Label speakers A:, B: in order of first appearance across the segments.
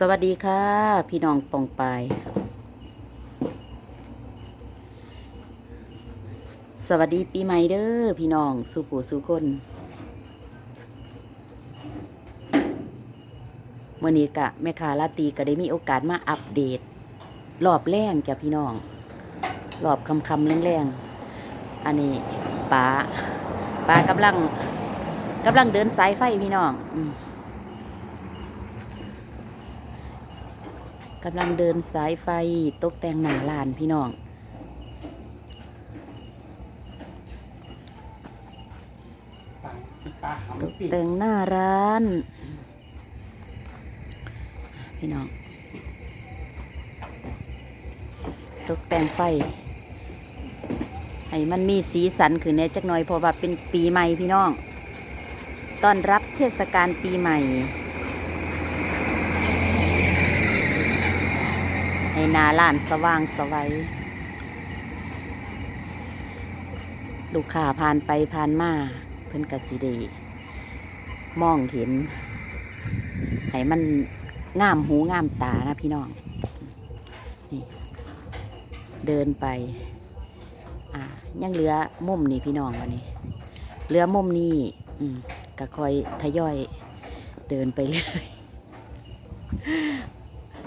A: สวัสดีค่ะ พี่น้องปองปายสวัสดีปีใหม่เด้อพี่น้องสู่ปู่สู่คนเมื่อนี้กะแม่ค้าลาตีก็ได้มีโอกาสมาอัปเดต รอบแรงจ้ะพี่น้อง รอบคำคำแรงๆ อันนี้ป้าป้ากำลังกำลังเดินสายไฟพี่น้อง อืม กำลังเดินสายไฟตกแต่งหนาลานพี่น้อง ตกแต่งหน้าร้าน พี่น้อง ตกแต่งไฟ ให้มันมีสีสันขึ้นในจักหน่อยเพราะว่าเป็นปีใหม่พี่น้อง ต้อนรับเทศกาลปีใหม่ ให้นาล้านสว่างสวัยลูกค้าผ่านไปผ่านมาเพิ่นกสิเดมองเห็น ให้มันงามหูงามตานะพี่น้องนี่เดินไป อ่า ยังเหลือมุมนี่พี่น้องวันนี้ เหลือมุมนี่อืมก็คอยทยอย เดินไปเรื่อย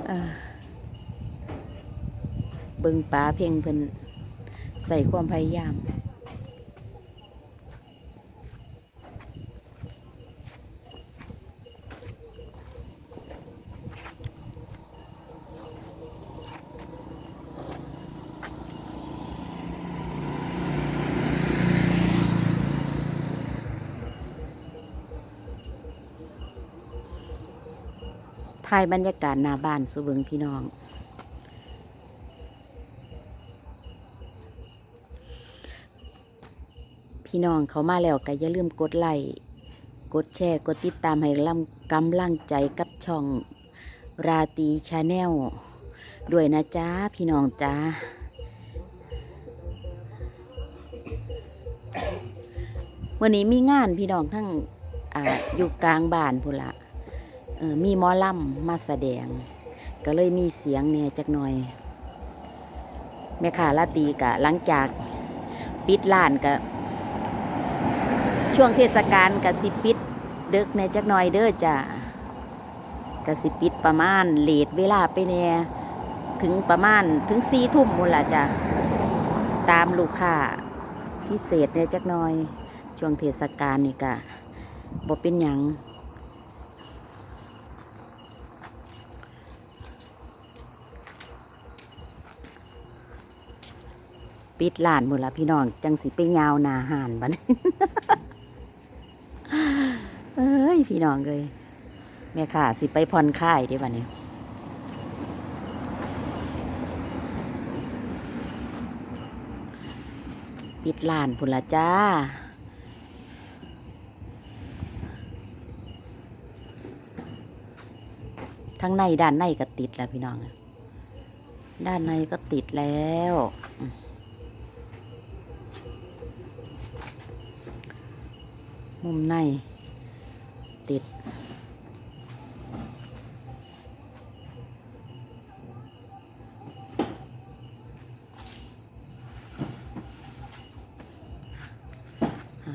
A: เออ เบิ่งป้าเพ่งเพิ่นใส่ความพยายามถ่ายบรรยากาศหน้าบ้านสุเบิงพี่น้อง พี่น้องเขามาแล้วก็อย่าลืมกดไลค์กดแชร์กดติดตามให้ลำกำลังใจกับช่องราตีชาแนลด้วยนะจ๊ะพี่น้องจ้าวันนี้มีงานพี่น้องทั้งออยู่กลางบ้านพุละมีมอลำมาแสดง ก็เลยมีเสียงเนี่ยจักหน่อย แม่ค้าลาตีกะหลังจากปิดร้านกะ ช่วงเทศกาลกสิปิดเดึกในจักหน่อยเด้อจ้ะกสิปิดประมาณเลทเวลาไปแน่ถึงประมาณถึงสี่ทุ่มมูนละจ้ะตามลูกค้าพิเศษในจักหน่อย ช่วงเทศกาลนี่กะบ่เป็นหยังปิดร้านหมดละพี่น้อง จังสิไปยาวนาหานบัดนี้เอ้ย พี่น้องเลยแม่ค่ะ สิไปผ่อนคลายเดี๋ยวบัดนี้ปิดร้านพุ่นละจ้าทั้งในด้านในก็ติดแล้วพี่น้อง ด้านในก็ติดแล้ว มุมใน ติด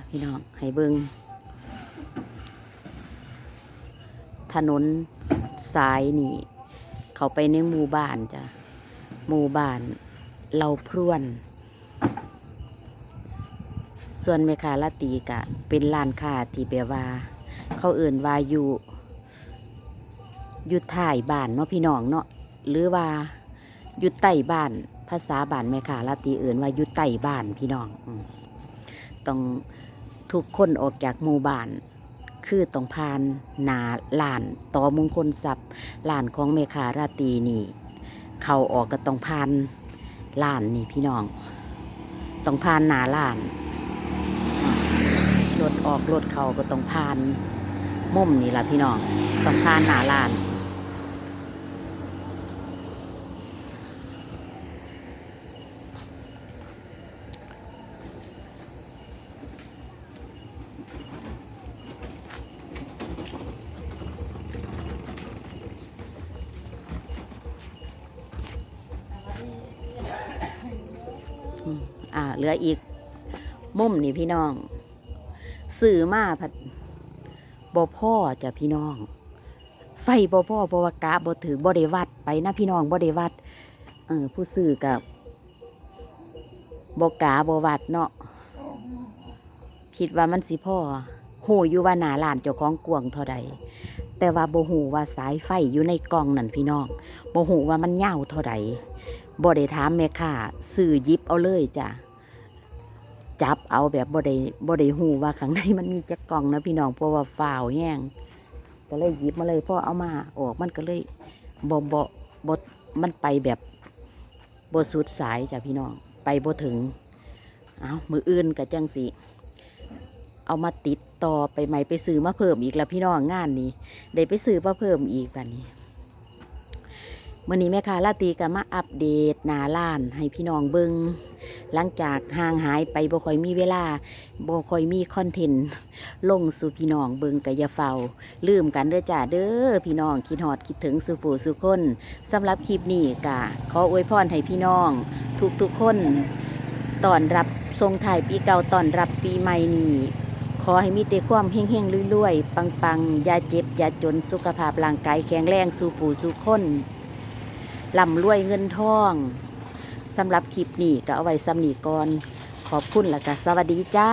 A: พี่น้อง ให้เบิงถนนสายนี่ เขาไปในหมู่บ้านจ้ะหมู่บ้านเราพรวน ส่วนแม่ค้าลาตีกะ เป็นร้านค้าที่แบบว่า เขาเอื่นว่าอยู่อยู่ท้ายบ้านเนาะพี่น้องเนาะหรือว่าอยู่ใต้บ้าน ภาษาบ้านแม่ค้าลาตีเอื่นว่าอยู่ใต้บ้านพี่น้องอต้องทุกคนออกจากหมู่บ้านคือต้องผ่านนาลานต่อมงคลทรัพย์ลานของแม่ค้าราตีนี่เขาออกก็ต้องผ่านลานนี่พี่น้อง ต้องผ่านนาลาน รถออกรถเขาก็ต้องผ่านมุมนี่แหละพี่น้องต้องผ่านหน้าลาน อ่าเหลืออีกมุมนี่พี่น้อง สื่อมาผัดบ่พ่อจ้ะพี่น้อง ไฟบ่พ่อบ่ว่ากะบ่ถือบ่ได้วัดไปนะพี่น้องบ่ได้วัด เออผู้ซื้อกับบ่กาบ่วัดเนาะคิดว่ามันสิพ่อหูอยู่ว่าหนาลานเจ้าของกวงเท่าใดแต่ว่าบ่หูว่าสายไฟอยู่ในกองนั่นพี่น้องบ่หูว่ามันยาเท่าใดบ่ได้ถามแม่ค้าซื้อยิบเอาเลยจ้ะ จับเอาแบบบ่ได้บ่ได้หูว่าข้างในมันมีจักกล่องนะพี่น้องเพราะว่าฝ้าวแห้งก็เลยหยิบมาเลยพ่อเอามาออกมันก็เลยบ่บ่บ่มันไปแบบบ่สุดสายจ้ะพี่น้องไปบ่ถึงเอามืออื่นก็จังสิเอามาติดต่อไปใหม่ไปซื้อมาเพิ่มอีกแล้วพี่น้องงานนี้ได้ไปซื้อมาเพิ่มอีกแบบนี้ มื่อนี้แม่ค้าลาตีก็มาอัปเดตหนาล้านให้พี่น้องเบิงหลังจากห่างหายไปบ่ค่อยมีเวลาบ่ค่อยมีคอนเทนต์ลงสู่พี่น้องเบิงกะยาเฝ้าลืมกันเด้อจ้าเด้อพี่น้องคิดฮอดคิดถึงสุผู้สุคนสำหรับคลิปนี้กะขออวยพรให้พี่น้อง ทุกทุกคนตอนรับทรงถ่ายปีเก่าตอนรับปีใหม่นี้ขอให้มีแต่ความเฮงๆรวยๆปังๆอย่าเจ็บอย่าจนสุขภาพร่างกายแข็งแรงสู่ผู้สู่คน ลำรวยเงินทองสำหรับคลิปนี้ก็เอาไว้สำนีก่อน ขอบคุณและก็สวัสดีจ้า